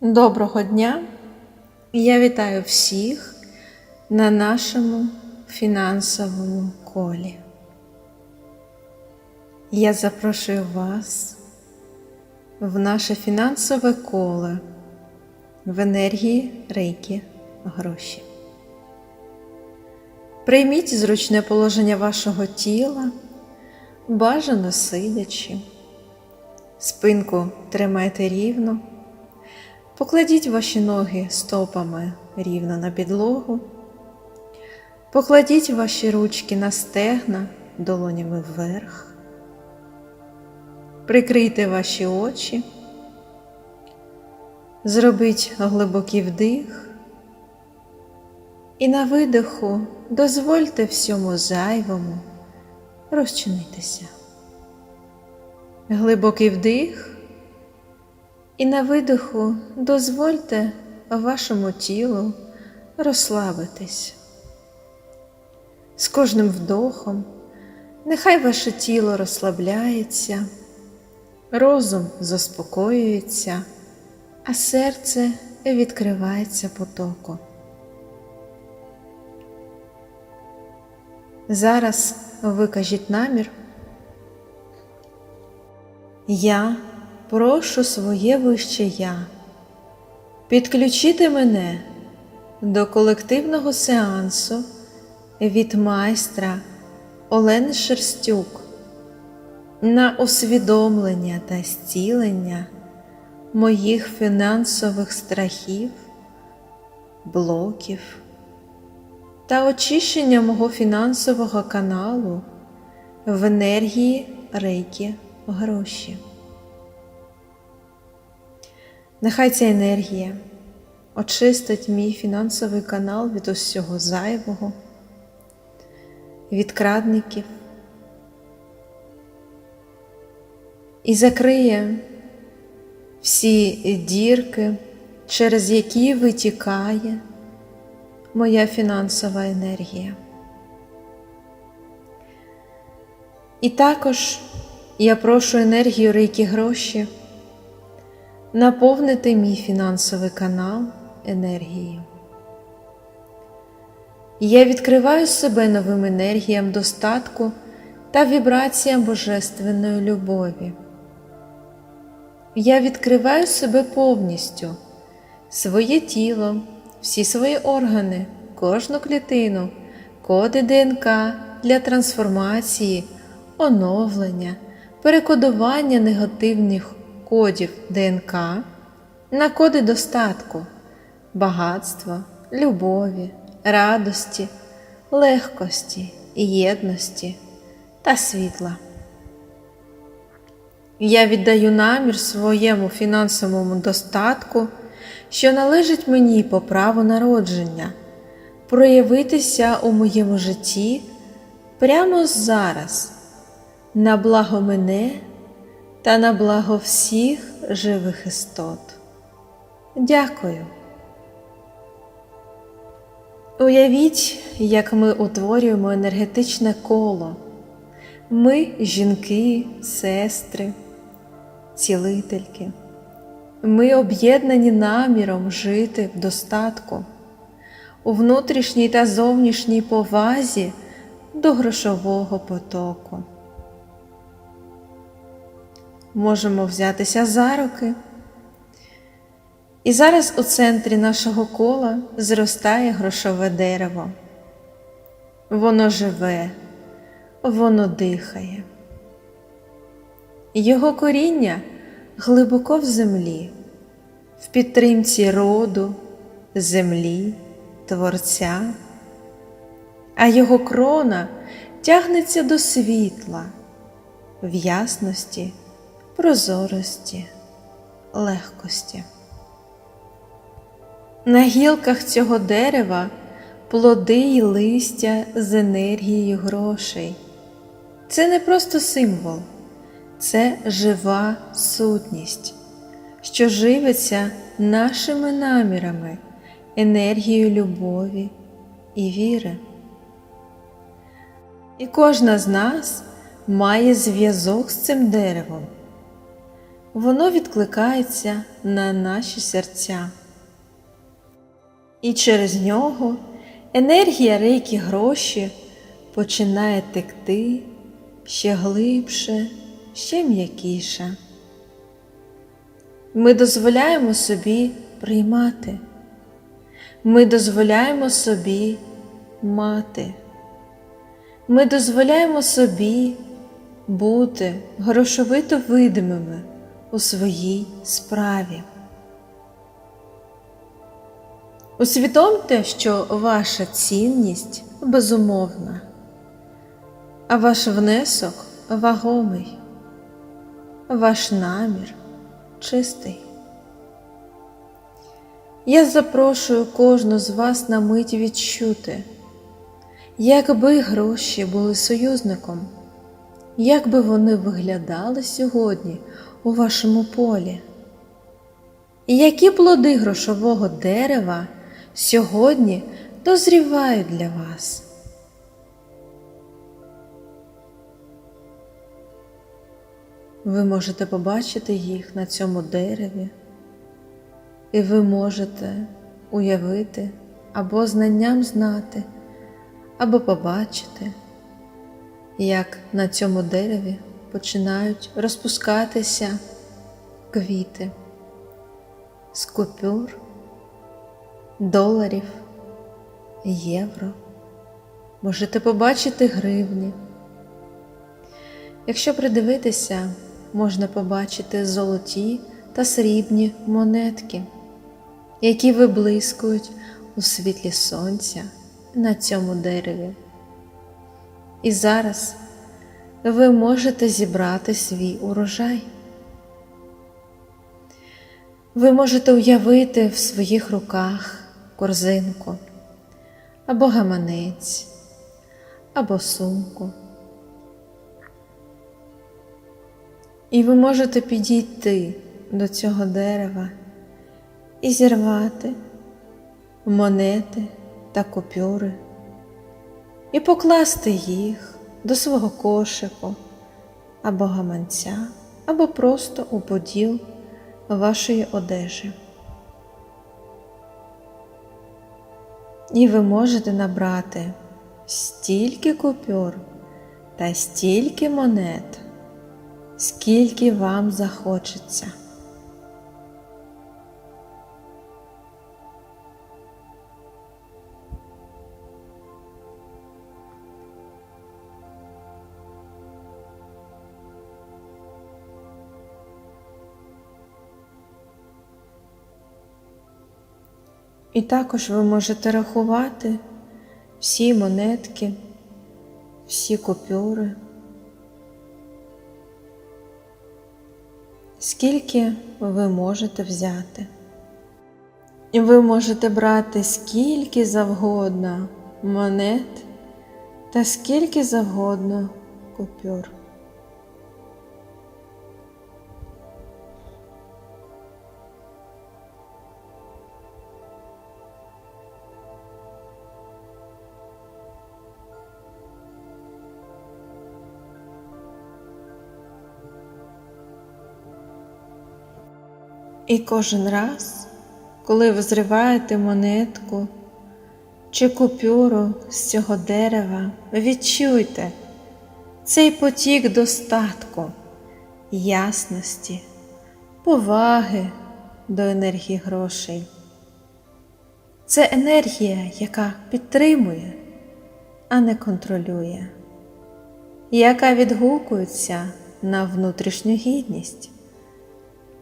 Доброго дня! Я вітаю всіх на нашому фінансовому колі. Я запрошую вас в наше фінансове коло в енергії рейки гроші. Прийміть зручне положення вашого тіла, бажано сидячи. Спинку тримайте рівно. Покладіть ваші ноги стопами рівно на підлогу. Покладіть ваші ручки на стегна долонями вверх. Прикрийте ваші очі. Зробіть глибокий вдих. І на видиху дозвольте всьому зайвому розчинитися. Глибокий вдих. І на видиху дозвольте вашому тілу розслабитись. З кожним вдохом нехай ваше тіло розслабляється, розум заспокоюється, а серце відкривається потоку. Зараз викажіть намір. Я прошу своє вище я підключити мене до колективного сеансу від майстра Олени Шерстюк на усвідомлення та зцілення моїх фінансових страхів, блоків та очищення мого фінансового каналу в енергії рейки гроші. Нехай ця енергія очистить мій фінансовий канал від усього зайвого, від крадників і закриє всі дірки, через які витікає моя фінансова енергія. І також я прошу енергію рейки гроші наповнити мій фінансовий канал енергією. Я відкриваю себе новим енергіям достатку та вібраціям божественної любові. Я відкриваю себе повністю, своє тіло, всі свої органи, кожну клітину, коди ДНК для трансформації, оновлення, перекодування негативних кодів ДНК на коди достатку, багатства, любові, радості, легкості, єдності та світла. Я віддаю намір своєму фінансовому достатку, що належить мені по праву народження, проявитися у моєму житті прямо зараз, на благо мене та на благо всіх живих істот. Дякую. Уявіть, як ми утворюємо енергетичне коло. Ми жінки, сестри, цілительки. Ми об'єднані наміром жити в достатку, у внутрішній та зовнішній повазі до грошового потоку. Можемо взятися за руки. І зараз у центрі нашого кола зростає грошове дерево. Воно живе, воно дихає. Його коріння глибоко в землі, в підтримці роду, землі, Творця, а його крона тягнеться до світла, в ясності, прозорості, легкості. На гілках цього дерева плоди й листя з енергією грошей. Це не просто символ, це жива сутність, що живиться нашими намірами, енергією любові і віри. І кожна з нас має зв'язок з цим деревом. Воно відкликається на наші серця. І через нього енергія рейки гроші починає текти ще глибше, ще м'якіше. Ми дозволяємо собі приймати. Ми дозволяємо собі мати. Ми дозволяємо собі бути грошовито видимими у своїй справі. Усвідомте, що ваша цінність безумовна, а ваш внесок вагомий, ваш намір чистий. Я запрошую кожну з вас на мить відчути, якби гроші були союзником, як би вони виглядали сьогодні у вашому полі, які плоди грошового дерева сьогодні дозрівають для вас. Ви можете побачити їх на цьому дереві, і ви можете уявити або знанням знати, або побачити, як на цьому дереві починають розпускатися квіти з купюр, доларів, євро. Можете побачити гривні. Якщо придивитися, можна побачити золоті та срібні монетки, які виблискують у світлі сонця на цьому дереві. І зараз ви можете зібрати свій урожай. Ви можете уявити в своїх руках корзинку або гаманець, або сумку. І ви можете підійти до цього дерева і зірвати монети та купюри, і покласти їх до свого кошику або гаманця, або просто у поділ вашої одежі. І ви можете набрати стільки купюр та стільки монет скільки вам захочеться. І також ви можете рахувати всі монетки, всі купюри. скільки ви можете взяти. І ви можете брати скільки завгодно монет та скільки завгодно купюр. І кожен раз, коли ви зриваєте монетку чи купюру з цього дерева, відчуйте цей потік достатку, ясності, поваги до енергії грошей. Це енергія, яка підтримує, а не контролює, яка відгукується на внутрішню гідність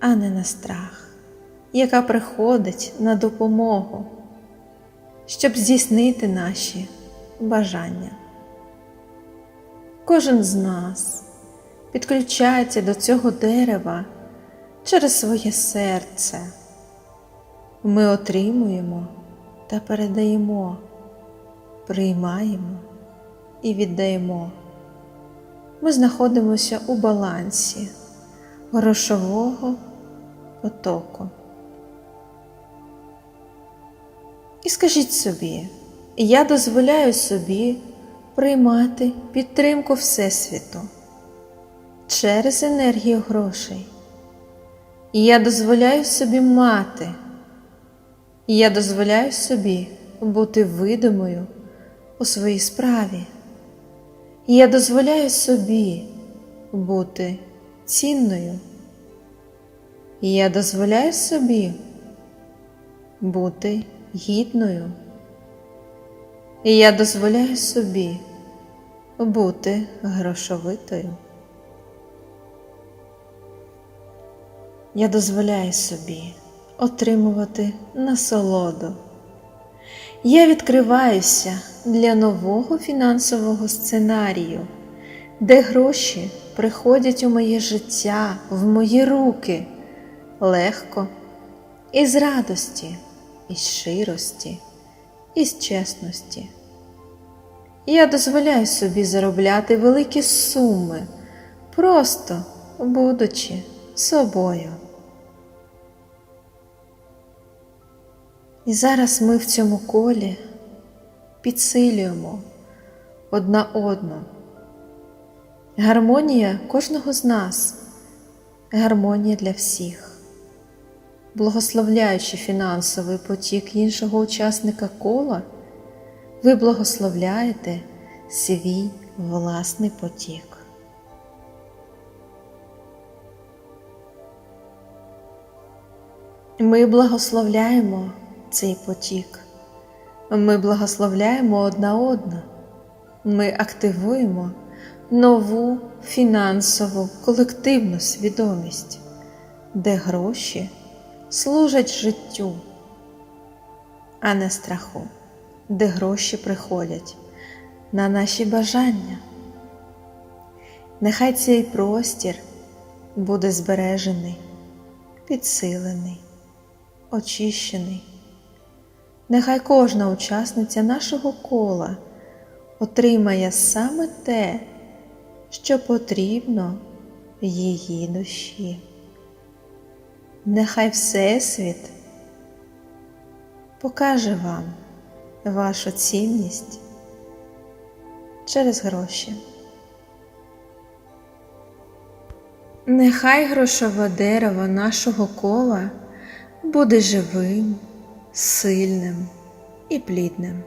а не на страх, яка приходить на допомогу, щоб здійснити наші бажання. Кожен з нас підключається до цього дерева через своє серце. Ми отримуємо та передаємо, приймаємо і віддаємо. Ми знаходимося у балансі грошового потоку. І скажіть собі, я дозволяю собі приймати підтримку Всесвіту через енергію грошей. І я дозволяю собі мати. І я дозволяю собі бути видимою у своїй справі. І я дозволяю собі бути цінною. Я дозволяю собі бути гідною. Я дозволяю собі бути грошовитою. Я дозволяю собі отримувати насолоду. Я відкриваюся для нового фінансового сценарію, де гроші приходять у моє життя, в мої руки легко, із радості, із щирості, із чесності. Я дозволяю собі заробляти великі суми, просто будучи собою. І зараз ми в цьому колі підсилюємо одна одну. Гармонія кожного з нас, гармонія для всіх. Благословляючи фінансовий потік іншого учасника кола, ви благословляєте свій власний потік. Ми благословляємо цей потік. Ми благословляємо одна одну. Ми активуємо нову фінансову колективну свідомість, де гроші служать життю, а не страху, де гроші приходять на наші бажання. Нехай цей простір буде збережений, підсилений, очищений. Нехай кожна учасниця нашого кола отримає саме те, що потрібно її душі. Нехай Всесвіт покаже вам вашу цінність через гроші. Нехай грошове дерево нашого кола буде живим, сильним і плідним.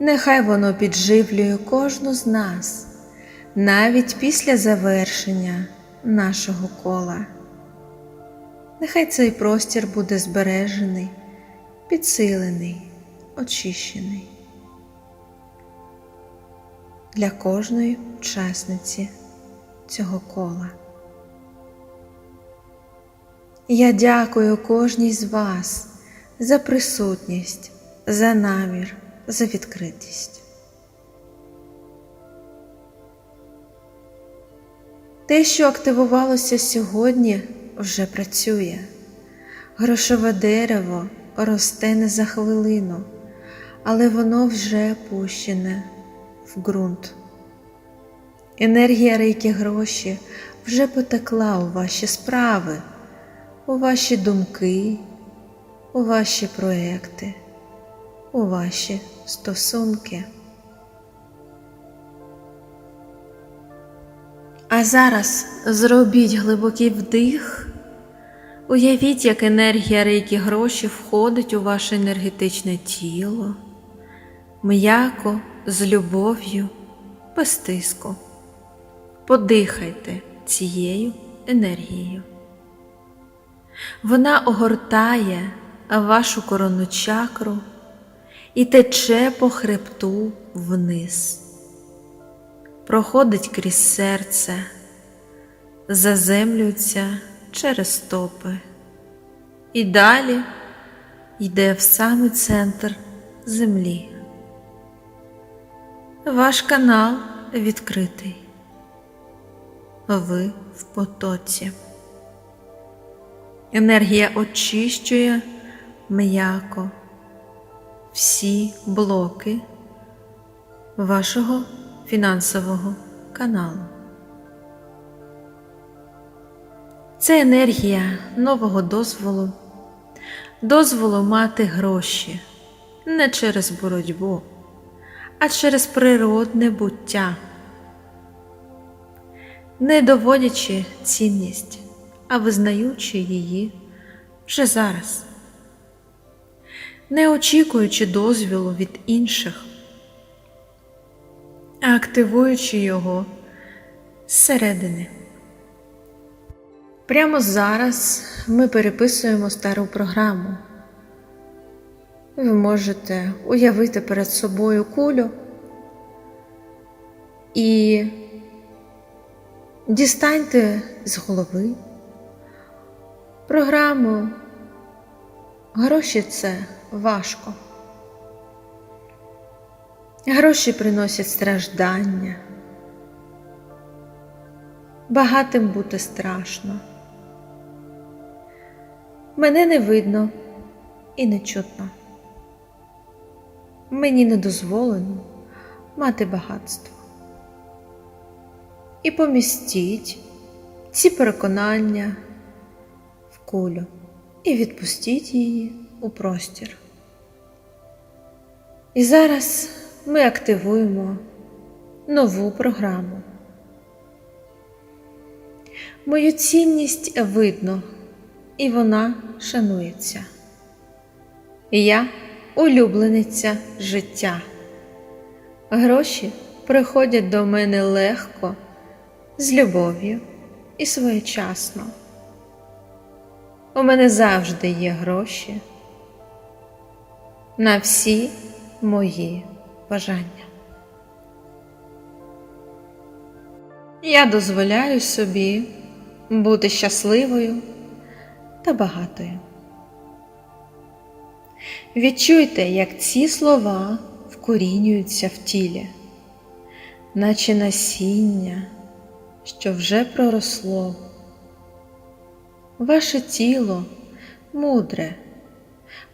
Нехай воно підживлює кожну з нас навіть після завершення нашого кола. Нехай цей простір буде збережений, підсилений, очищений для кожної учасниці цього кола. Я дякую кожній з вас за присутність, за намір, за відкритість. Те, що активувалося сьогодні, вже працює. Грошове дерево росте не за хвилину, але воно вже пущене в ґрунт. Енергія рейки гроші вже потекла у ваші справи, у ваші думки, у ваші проекти, у ваші стосунки. А зараз зробіть глибокий вдих, уявіть, як енергія рейки гроші входить у ваше енергетичне тіло, м'яко, з любов'ю, без тиску. Подихайте цією енергією. Вона огортає вашу коронну чакру і тече по хребту вниз, проходить крізь серце, заземлюється через стопи і далі йде в самий центр землі. Ваш канал відкритий. Ви в потоці. Енергія очищує м'яко всі блоки вашого фінансового каналу. Це енергія нового дозволу, дозволу мати гроші. Не через боротьбу, а через природне буття, не доводячи цінність, а визнаючи її вже зараз, не очікуючи дозвілу від інших, а активуючи його зсередини. Прямо зараз ми переписуємо стару програму. Ви можете уявити перед собою кулю і дістаньте з голови програму. Гроші це важко. Гроші приносять страждання. Багатим бути страшно. Мене не видно і не чутно. Мені не дозволено мати багатство. І помістіть ці переконання в кулю і відпустіть її у простір. І зараз ми активуємо нову програму. Мою цінність видно, і вона шанується. Я улюблениця життя. Гроші приходять до мене легко, з любов'ю і своєчасно. У мене завжди є гроші на всі мої бажання. Я дозволяю собі бути щасливою та багатою. Відчуйте, як ці слова вкорінюються в тілі, наче насіння, що вже проросло. Ваше тіло мудре,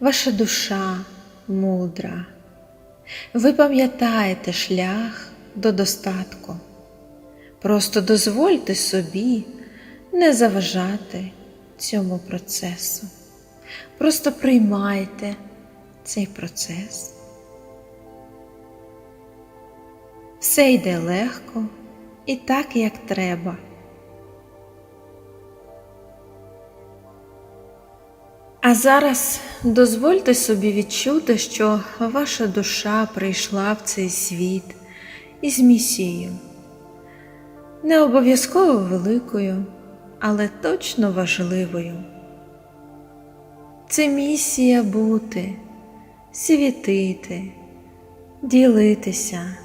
ваша душа мудра. Ви пам'ятаєте шлях до достатку. Просто дозвольте собі не заважати цьому процесу. Просто приймайте цей процес. Все йде легко і так, як треба. А зараз дозвольте собі відчути, що ваша душа прийшла в цей світ із місією, не обов'язково великою, але точно важливою. Це місія бути, світити, ділитися,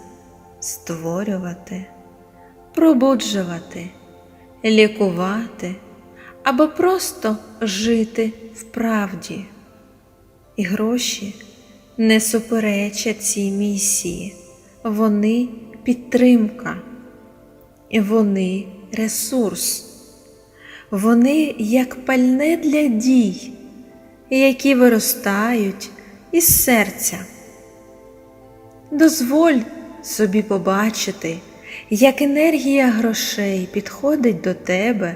створювати, пробуджувати, лікувати або просто жити в правді. І гроші не суперечать цій місії, вони підтримка, і вони ресурс, вони як пальне для дій, які виростають із серця. Дозволь собі побачити, як енергія грошей підходить до тебе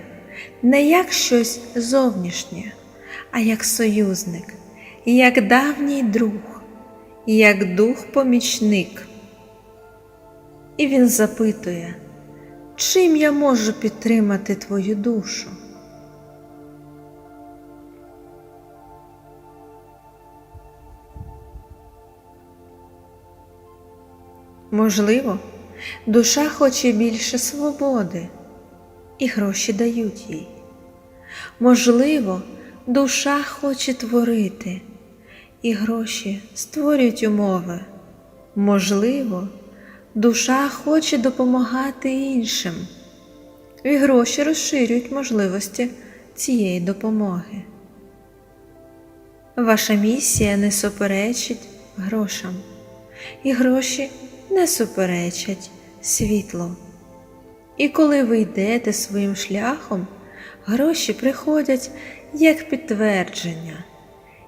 не як щось зовнішнє, а як союзник, як давній друг, як дух-помічник. І він запитує, чим я можу підтримати твою душу? Можливо, душа хоче більше свободи, і гроші дають їй. Можливо, душа хоче творити, і гроші створюють умови. Можливо, душа хоче допомагати іншим, і гроші розширюють можливості цієї допомоги. Ваша місія не суперечить грошам, і гроші не суперечать світлу. І коли ви йдете своїм шляхом, гроші приходять як підтвердження,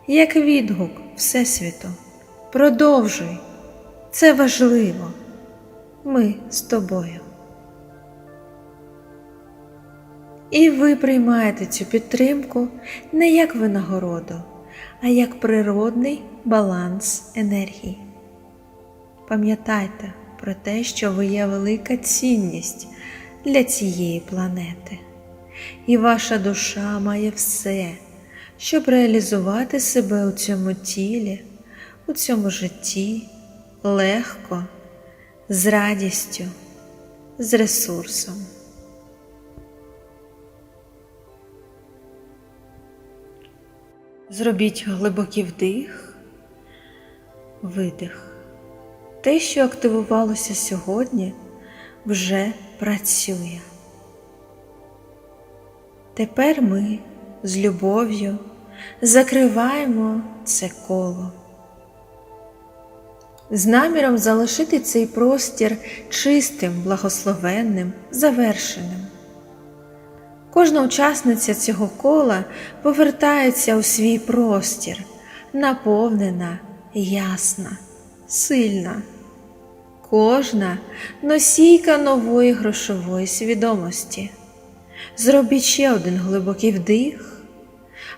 як відгук Всесвіту. Продовжуй, це важливо. Ми з тобою. І ви приймаєте цю підтримку не як винагороду, а як природний баланс енергії. Пам'ятайте про те, що ви є велика цінність для цієї планети. і ваша душа має все, щоб реалізувати себе у цьому тілі, у цьому житті легко, з радістю, з ресурсом. Зробіть глибокий вдих, видих. Те, що активувалося сьогодні, вже працює. Тепер ми з любов'ю закриваємо це коло. З наміром залишити цей простір чистим, благословенним, завершеним. Кожна учасниця цього кола повертається у свій простір, наповнена, ясна, сильна. Кожна носійка нової грошової свідомості. Зробіть ще один глибокий вдих,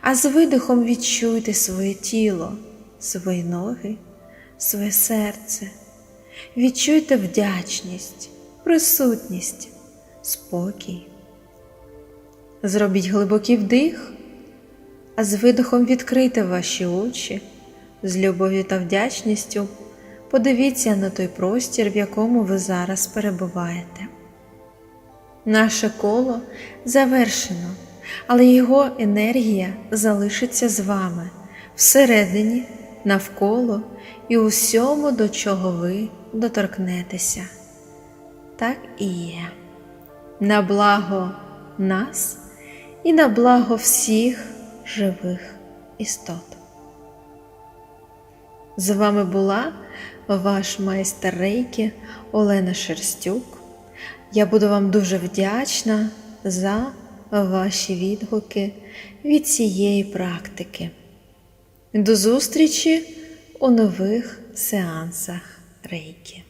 а з видихом відчуйте своє тіло, свої ноги, своє серце. Відчуйте вдячність, присутність, спокій. Зробіть глибокий вдих, а з видихом відкрийте ваші очі з любов'ю та вдячністю. Подивіться на той простір, в якому ви зараз перебуваєте. Наше коло завершено, але його енергія залишиться з вами всередині, навколо і усьому, до чого ви доторкнетеся. Так і є. На благо нас і на благо всіх живих істот. З вами була ваш майстер рейки Олена Шерстюк. Я буду вам дуже вдячна за ваші відгуки від цієї практики. До зустрічі у нових сеансах рейки.